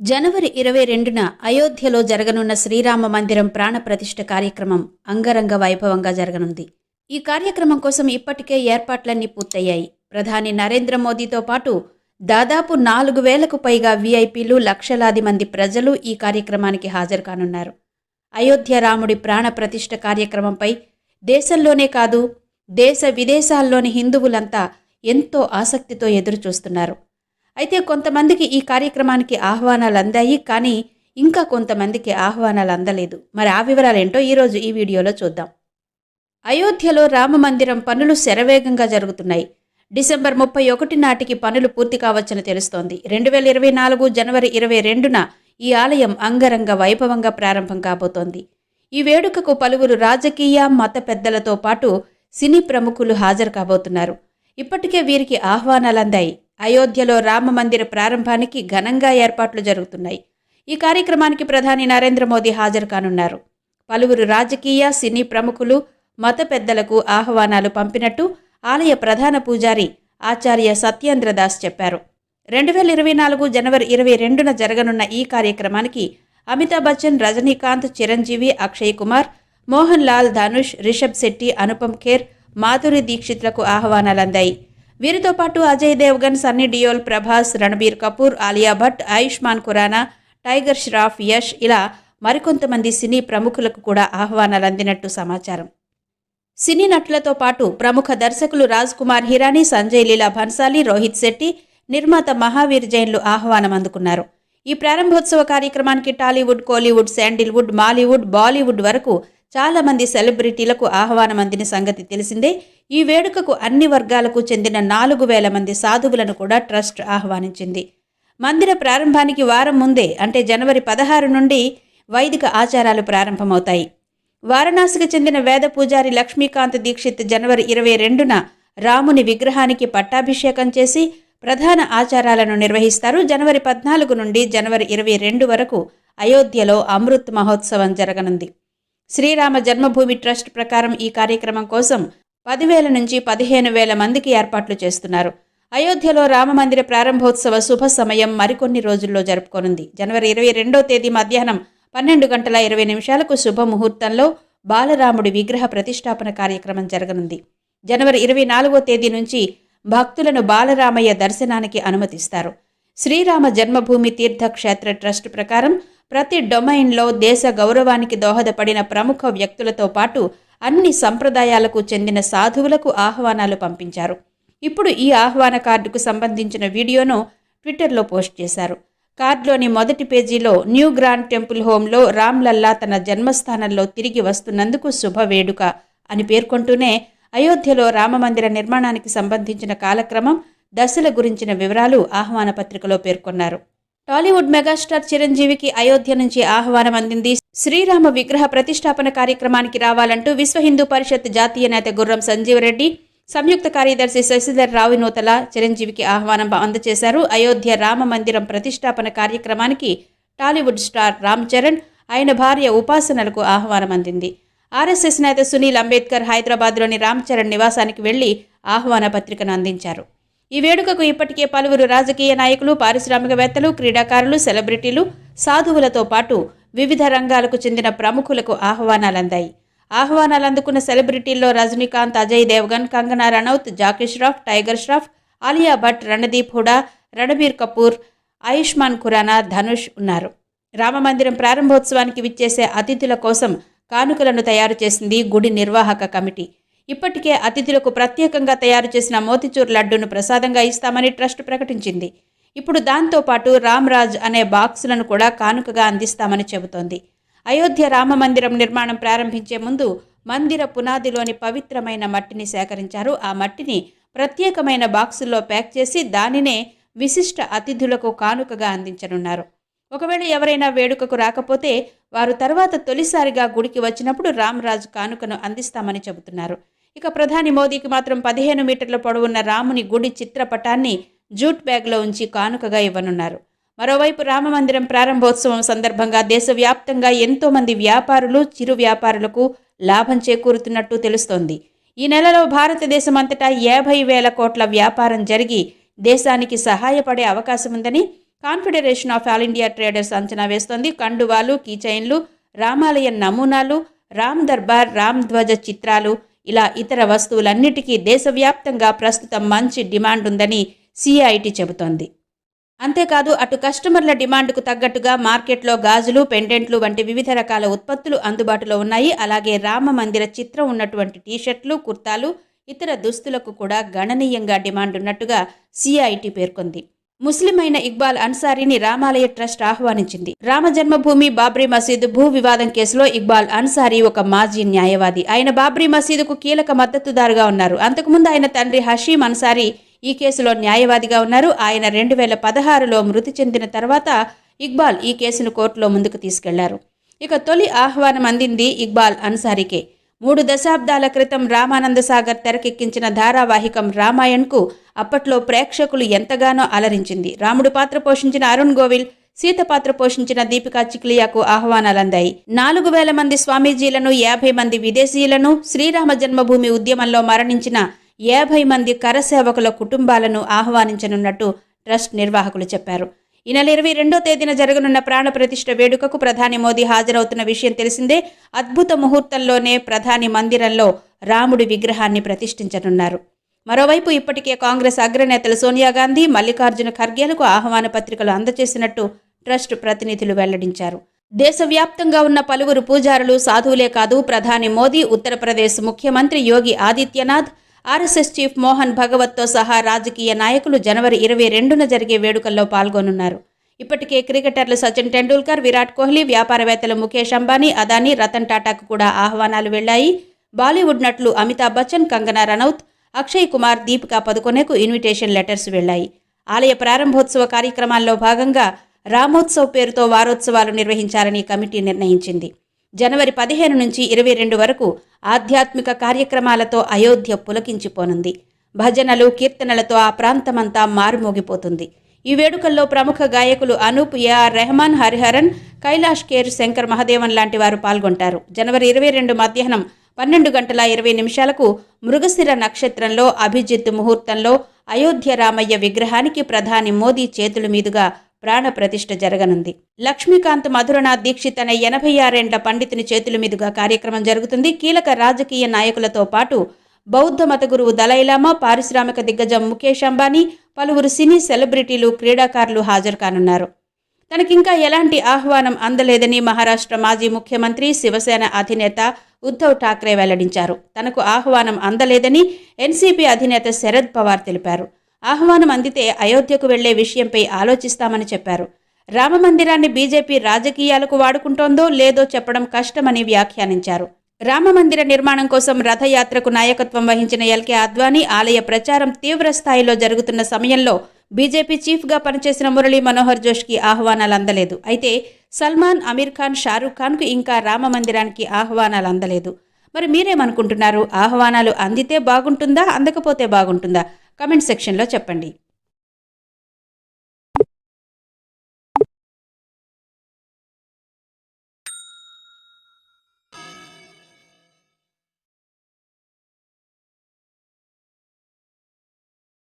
జనవరి ఇరవై రెండున అయోధ్యలో జరగనున్న శ్రీరామ మందిరం ప్రాణ ప్రతిష్ఠ కార్యక్రమం అంగరంగ వైభవంగా జరగనుంది. ఈ కార్యక్రమం కోసం ఇప్పటికే ఏర్పాట్లన్నీ పూర్తయ్యాయి. ప్రధాని నరేంద్ర మోదీతో పాటు దాదాపు నాలుగు వేలకు పైగా వీఐపీలు లక్షలాది మంది ప్రజలు ఈ కార్యక్రమానికి హాజరు కానున్నారు. అయోధ్య రాముడి ప్రాణప్రతిష్ఠ కార్యక్రమంపై దేశంలోనే కాదు దేశ విదేశాల్లోని హిందువులంతా ఎంతో ఆసక్తితో ఎదురుచూస్తున్నారు. అయితే కొంతమందికి ఈ కార్యక్రమానికి ఆహ్వానాలు అందాయి కానీ ఇంకా కొంతమందికి ఆహ్వానాలు అందలేదు. మరి ఆ వివరాలేంటో ఈరోజు ఈ వీడియోలో చూద్దాం. అయోధ్యలో రామ మందిరం పనులు శరవేగంగా జరుగుతున్నాయి. డిసెంబర్ ముప్పై ఒకటి నాటికి పనులు పూర్తి కావచ్చని తెలుస్తోంది. రెండు వేల ఇరవై నాలుగు జనవరి ఇరవై రెండున ఈ ఆలయం అంగరంగ వైభవంగా ప్రారంభం కాబోతోంది. ఈ వేడుకకు పలువురు రాజకీయ మత పెద్దలతో పాటు సినీ ప్రముఖులు హాజరు కాబోతున్నారు. ఇప్పటికే వీరికి ఆహ్వానాలు అందాయి అయోధ్యలో రామ మందిర ప్రారంభానికి ఘనంగా ఏర్పాట్లు జరుగుతున్నాయి. ఈ కార్యక్రమానికి ప్రధాని నరేంద్ర మోదీ హాజరు కానున్నారు. పలువురు రాజకీయ సినీ ప్రముఖులు మత పెద్దలకు ఆహ్వానాలు పంపినట్టు ఆలయ ప్రధాన పూజారి ఆచార్య సత్యేంద్ర దాస్ చెప్పారు. రెండు వేల ఇరవై నాలుగు జనవరి ఇరవై రెండున జరగనున్న ఈ కార్యక్రమానికి అమితాబ్ బచ్చన్ రజనీకాంత్ చిరంజీవి అక్షయ్ కుమార్ మోహన్ లాల్ ధనుష్ రిషబ్ శెట్టి అనుపమ్ ఖేర్ మాధురి దీక్షిత్లకు ఆహ్వానాలు అందాయి వీరితో పాటు అజయ్ దేవ్గన్ సన్నీ డియోల్ ప్రభాస్ రణబీర్ కపూర్ ఆలియా భట్ ఆయుష్మాన్ ఖురానా టైగర్ ష్రాఫ్ యష్ ఇలా మరికొంతమంది సినీ ప్రముఖులకు కూడా ఆహ్వానాలు అందినట్టు సమాచారం. సినీ నటులతో పాటు ప్రముఖ దర్శకులు రాజ్ కుమార్ హిరానీ సంజయ్ లీలా భన్సాలి రోహిత్ శెట్టి నిర్మాత మహావీర్ జైన్లు ఆహ్వానం అందుకున్నారు. ఈ ప్రారంభోత్సవ కార్యక్రమానికి టాలీవుడ్ కోలీవుడ్ శాండిల్వుడ్ మాలీవుడ్ బాలీవుడ్ వరకు చాలామంది సెలబ్రిటీలకు ఆహ్వానం అందిన సంగతి తెలిసిందే. ఈ వేడుకకు అన్ని వర్గాలకు చెందిన నాలుగు వేల మంది సాధువులను కూడా ట్రస్ట్ ఆహ్వానించింది. మందిర ప్రారంభానికి వారం ముందే అంటే జనవరి పదహారు నుండి వైదిక ఆచారాలు ప్రారంభమవుతాయి. వారణాసికి చెందిన వేద పూజారి లక్ష్మీకాంత్ దీక్షిత్ జనవరి ఇరవై రెండున రాముని విగ్రహానికి పట్టాభిషేకం చేసి ప్రధాన ఆచారాలను నిర్వహిస్తారు. జనవరి పద్నాలుగు నుండి జనవరి ఇరవై రెండు వరకు అయోధ్యలో అమృత్ మహోత్సవం జరగనుంది. శ్రీరామ జన్మభూమి ట్రస్ట్ ప్రకారం ఈ కార్యక్రమం కోసం పదివేల నుంచి పదిహేను వేల మందికి ఏర్పాట్లు చేస్తున్నారు. అయోధ్యలో రామమందిర ప్రారంభోత్సవ శుభ సమయం మరికొన్ని రోజుల్లో జరుపుకోనుంది. జనవరి ఇరవై రెండో తేదీ మధ్యాహ్నం పన్నెండు గంటల ఇరవై నిమిషాలకు శుభ ముహూర్తంలో బాలరాముడి విగ్రహ ప్రతిష్టాపన కార్యక్రమం జరగనుంది. జనవరి ఇరవై నాలుగో తేదీ నుంచి భక్తులను బాలరామయ్య దర్శనానికి అనుమతిస్తారు. శ్రీరామ జన్మభూమి తీర్థక్షేత్ర ట్రస్ట్ ప్రకారం ప్రతి డొమైన్లో దేశ గౌరవానికి దోహదపడిన ప్రముఖ వ్యక్తులతో పాటు అన్ని సంప్రదాయాలకు చెందిన సాధువులకు ఆహ్వానాలు పంపించారు. ఇప్పుడు ఈ ఆహ్వాన కార్డుకు సంబంధించిన వీడియోను ట్విట్టర్లో పోస్ట్ చేశారు. కార్డులోని మొదటి పేజీలో న్యూ గ్రాండ్ టెంపుల్ హోంలో రామ్లల్లా తన జన్మస్థానంలో తిరిగి వస్తున్నందుకు శుభ వేడుక అని పేర్కొంటూనే అయోధ్యలో రామమందిర నిర్మాణానికి సంబంధించిన కాలక్రమం దశల గురించిన వివరాలు ఆహ్వాన పత్రికలో పేర్కొన్నారు. టాలీవుడ్ మెగాస్టార్ చిరంజీవికి అయోధ్య నుంచి ఆహ్వానం అందింది శ్రీరామ విగ్రహ ప్రతిష్టాపన కార్యక్రమానికి రావాలంటూ విశ్వ హిందూ పరిషత్ జాతీయ నేత గుర్రం సంజీవ్ రెడ్డి సంయుక్త కార్యదర్శి శశిధర్ రావు నూతల చిరంజీవికి ఆహ్వానం అందజేశారు. అయోధ్య రామ మందిరం ప్రతిష్టాపన కార్యక్రమానికి టాలీవుడ్ స్టార్ రామ్ చరణ్ ఆయన భార్య ఉపాసనలకు ఆహ్వానం అందింది. ఆర్ఎస్ఎస్ నేత సునీల్ అంబేద్కర్ హైదరాబాద్లోని రామ్ చరణ్ నివాసానికి వెళ్ళి ఆహ్వాన పత్రికను అందించారు. ఈ వేడుకకు ఇప్పటికే పలువురు రాజకీయ నాయకులు పారిశ్రామికవేత్తలు క్రీడాకారులు సెలబ్రిటీలు సాధువులతో పాటు వివిధ రంగాలకు చెందిన ప్రముఖులకు ఆహ్వానాలందాయి. ఆహ్వానాలు అందుకున్న సెలబ్రిటీల్లో రజనీకాంత్ అజయ్ దేవ్గన్ కంగనా రనౌత్ జాకీ ష్రాఫ్ టైగర్ ష్రాఫ్ ఆలియా భట్ రణదీప్ హుడా రణబీర్ కపూర్ ఆయుష్మాన్ ఖురానా ధనుష్ ఉన్నారు. రామమందిరం ప్రారంభోత్సవానికి విచ్చేసే అతిథుల కోసం కానుకలను తయారు చేసింది గుడి నిర్వాహక కమిటీ. ఇప్పటికే అతిథులకు ప్రత్యేకంగా తయారు చేసిన మోతిచూర్ లడ్డూను ప్రసాదంగా ఇస్తామని ట్రస్ట్ ప్రకటించింది. ఇప్పుడు దాంతో పాటు రామ్రాజ్ అనే బాక్సులను కూడా కానుకగా అందిస్తామని చెబుతోంది. అయోధ్య రామ మందిరం నిర్మాణం ప్రారంభించే ముందు మందిర పునాదిలోని పవిత్రమైన మట్టిని సేకరించారు. ఆ మట్టిని ప్రత్యేకమైన బాక్సుల్లో ప్యాక్ చేసి దానినే విశిష్ట అతిథులకు కానుకగా అందించనున్నారు. ఒకవేళ ఎవరైనా వేడుకకు రాకపోతే వారు తర్వాత తొలిసారిగా గుడికి వచ్చినప్పుడు రామ్రాజ్ కానుకను అందిస్తామని చెబుతున్నారు. ఇక ప్రధాని మోదీకి మాత్రం పదిహేను మీటర్ల పొడవున్న రాముని గుడి చిత్రపటాన్ని జూట్ బ్యాగ్లో ఉంచి కానుకగా ఇవ్వనున్నారు. మరోవైపు రామమందిరం ప్రారంభోత్సవం సందర్భంగా దేశవ్యాప్తంగా ఎంతోమంది వ్యాపారులు చిరు వ్యాపారులకు లాభం చేకూరుతున్నట్టు తెలుస్తోంది. ఈ నెలలో భారతదేశం అంతటా యాభై వేల కోట్ల వ్యాపారం జరిగి దేశానికి సహాయపడే అవకాశం ఉందని confederation of all India traders అంచనా వేస్తోంది. కండువాలు కీచైన్లు రామాలయ నమూనాలు రామ్ దర్బార్ రామ్ ధ్వజ చిత్రాలు ఇలా ఇతర వస్తువులన్నిటికీ దేశవ్యాప్తంగా ప్రస్తుతం మంచి డిమాండ్ ఉందని సిఐటి చెబుతోంది. అంతేకాదు అటు కస్టమర్ల డిమాండ్కు తగ్గట్టుగా మార్కెట్లో గాజులు పెండెంట్లు వంటి వివిధ రకాల ఉత్పత్తులు అందుబాటులో ఉన్నాయి. అలాగే రామ మందిర చిత్రం ఉన్నటువంటి టీషర్ట్లు కుర్తాలు ఇతర దుస్తులకు కూడా గణనీయంగా డిమాండ్ ఉన్నట్టుగా సిఐటి పేర్కొంది. ముస్లిం అయిన ఇక్బాల్ అన్సారీని రామాలయ ట్రస్ట్ ఆహ్వానించింది. రామ జన్మభూమి బాబ్రీ మసీదు భూ వివాదం కేసులో ఇక్బాల్ అన్సారీ ఒక మాజీ న్యాయవాది. ఆయన బాబ్రీ మసీదుకు కీలక మద్దతుదారుగా ఉన్నారు. అంతకుముందు ఆయన తండ్రి హషీం అన్సారీ ఈ కేసులో న్యాయవాదిగా ఉన్నారు. ఆయన రెండు వేల పదహారులో మృతి చెందిన తర్వాత ఇక్బాల్ ఈ కేసును కోర్టులో ముందుకు తీసుకెళ్ళారు. ఇక తొలి ఆహ్వానం అందింది ఇక్బాల్ అన్సారీకే. మూడు దశాబ్దాల క్రితం రామానంద సాగర్ తెరకెక్కించిన ధారావాహికం రామాయణ్కు అప్పట్లో ప్రేక్షకులు ఎంతగానో అలరించింది. రాముడు పాత్ర పోషించిన అరుణ్ గోవిల్ సీత పాత్ర పోషించిన దీపికా చిక్లియాకు ఆహ్వానాలందాయి. నాలుగు వేల మంది స్వామీజీలను యాభై మంది విదేశీయులను శ్రీరామ జన్మభూమి ఉద్యమంలో మరణించిన యాభై మంది కరసేవకుల కుటుంబాలను ఆహ్వానించనున్నట్టు ట్రస్ట్ నిర్వాహకులు చెప్పారు. ఈ నెల ఇరవై రెండో తేదీన జరగనున్న ప్రాణ ప్రతిష్ఠ వేడుకకు ప్రధాని మోదీ హాజరవుతున్న విషయం తెలిసిందే. అద్భుత ముహూర్తంలోనే ప్రధాని మందిరంలో రాముడి విగ్రహాన్ని ప్రతిష్ఠించనున్నారు. మరోవైపు ఇప్పటికే కాంగ్రెస్ అగ్రనేతలు సోనియా గాంధీ మల్లికార్జున ఖర్గేలకు ఆహ్వాన పత్రికలు అందజేసినట్టు ట్రస్ట్ ప్రతినిధులు వెల్లడించారు. దేశవ్యాప్తంగా ఉన్న పలువురు పూజారులు సాధువులే కాదు ప్రధాని మోదీ ఉత్తరప్రదేశ్ ముఖ్యమంత్రి యోగి ఆదిత్యనాథ్ ఆర్ఎస్ఎస్ చీఫ్ మోహన్ భగవత్తో సహా రాజకీయ నాయకులు జనవరి ఇరవై రెండున జరిగే వేడుకల్లో పాల్గొనున్నారు. ఇప్పటికే క్రికెటర్లు సచిన్ టెండూల్కర్ విరాట్ కోహ్లీ వ్యాపారవేత్తలు ముఖేష్ అంబానీ అదానీ రతన్ టాటాకు కూడా ఆహ్వానాలు వెళ్ళాయి. బాలీవుడ్ నటులు అమితాబ్ బచ్చన్ కంగనా రనౌత్ అక్షయ్ కుమార్ దీపికా పదుకొనేకు ఇన్విటేషన్ లెటర్స్ వెళ్ళాయి. ఆలయ ప్రారంభోత్సవ కార్యక్రమాల్లో భాగంగా రామోత్సవ్ పేరుతో వారోత్సవాలు నిర్వహించాలని కమిటీ నిర్ణయించింది. జనవరి పదిహేను నుంచి ఇరవై రెండు వరకు ఆధ్యాత్మిక కార్యక్రమాలతో అయోధ్య పులకించిపోనుంది. భజనలు కీర్తనలతో ఆ ప్రాంతమంతా మారుమోగిపోతుంది. ఈ వేడుకల్లో ప్రముఖ గాయకులు అనూప్ ఏఆర్ రెహమాన్ హరిహరన్ కైలాష్ కేర్ శంకర్ మహదేవన్ లాంటి వారు పాల్గొంటారు. జనవరి ఇరవై రెండు మధ్యాహ్నం పన్నెండు గంటల ఇరవై నిమిషాలకు మృగశిర నక్షత్రంలో అభిజిత్ ముహూర్తంలో అయోధ్య రామయ్య విగ్రహానికి ప్రధాని మోదీ చేతుల మీదుగా ప్రాణప్రతిష్ఠ జరగనుంది. లక్ష్మీకాంత్ మధురనాథ్ దీక్షిత్ అనే ఎనభై ఆరేండ్ల పండితుని చేతుల మీదుగా కార్యక్రమం జరుగుతుంది. కీలక రాజకీయ నాయకులతో పాటు బౌద్ధ మత గురువు దలైలామా పారిశ్రామిక దిగ్గజం ముఖేష్ అంబానీ పలువురు సినీ సెలబ్రిటీలు క్రీడాకారులు హాజరు కానున్నారు. తనకింకా ఎలాంటి ఆహ్వానం అందలేదని మహారాష్ట్ర మాజీ ముఖ్యమంత్రి శివసేన అధినేత ఉద్ధవ్ ఠాక్రే వెల్లడించారు. తనకు ఆహ్వానం అందలేదని ఎన్సీపీ అధినేత శరద్ పవార్ తెలిపారు. ఆహ్వానం అందితే అయోధ్యకు వెళ్ళే విషయంపై ఆలోచిస్తామని చెప్పారు. రామమందిరాన్ని బీజేపీ రాజకీయాలకు వాడుకుంటోందో లేదో చెప్పడం కష్టమని వ్యాఖ్యానించారు. రామమందిర నిర్మాణం కోసం రథయాత్రకు నాయకత్వం వహించిన ఎల్కే అద్వానీ ఆలయ ప్రచారం తీవ్ర స్థాయిలో జరుగుతున్న సమయంలో బీజేపీ చీఫ్గా పనిచేసిన మురళీ మనోహర్ జోష్కి ఆహ్వానాలు అందలేదు. అయితే సల్మాన్ అమీర్ ఖాన్ షారూఖ్ ఖాన్కు ఇంకా రామ మందిరానికి ఆహ్వానాలు అందలేదు. మరి మీరేమనుకుంటున్నారు? ఆహ్వానాలు అందితే బాగుంటుందా? అందకపోతే బాగుంటుందా? కమెంట్ సెక్షన్లో చెప్పండి.